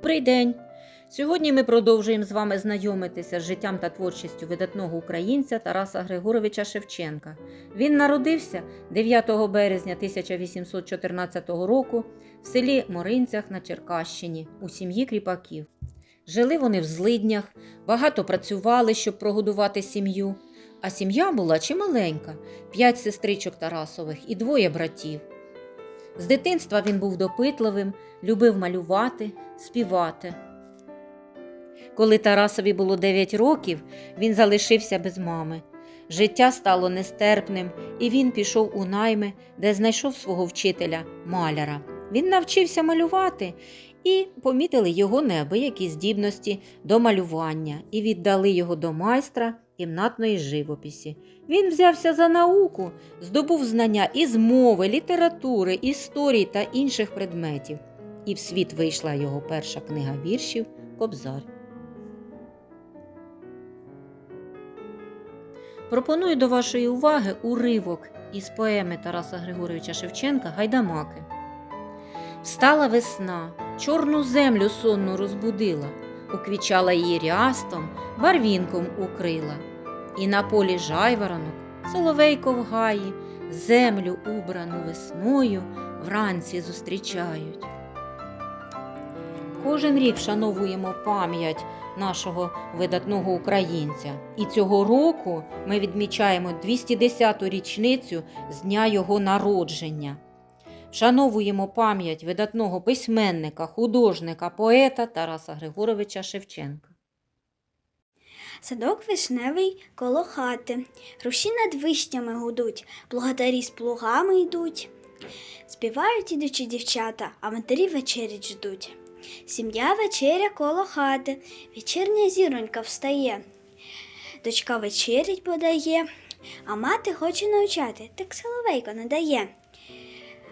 Добрий день! Сьогодні ми продовжуємо з вами знайомитися з життям та творчістю видатного українця Тараса Григоровича Шевченка. Він народився 9 березня 1814 року в селі Моринцях на Черкащині у сім'ї кріпаків. Жили вони в злиднях, багато працювали, щоб прогодувати сім'ю. А сім'я була чималенька п'ять сестричок Тарасових і двоє братів. З дитинства він був допитливим, любив малювати, співати. Коли Тарасові було 9 років, він залишився без мами. Життя стало нестерпним, і він пішов у найми, де знайшов свого вчителя маляра. Він навчився малювати, і помітили його неабиякі здібності до малювання і віддали його до майстра кімнатної живописі. Він взявся за науку, здобув знання із мови, літератури, історії та інших предметів. І в світ вийшла його перша книга віршів Кобзар. Пропоную до вашої уваги уривок із поеми Тараса Григоровича Шевченка Гайдамаки. Встала весна, чорну землю сонну розбудила, уквічала її рястом, барвінком укрила. І на полі жайворонок, соловейко в гаї, землю убрану весною вранці зустрічають. Кожен рік вшановуємо пам'ять нашого видатного українця. І цього року ми відмічаємо 210-ту річницю з дня його народження. Вшановуємо пам'ять видатного письменника, художника, поета Тараса Григоровича Шевченка. Садок вишневий коло хати, руші над вишнями гудуть, плугатарі з плугами йдуть. Співають ідучі дівчата, а матері вечерять ждуть. Сім'я вечеря коло хати, вечірня зіронька встає. Дочка вечерять подає, а мати хоче навчати, так соловейко не дає.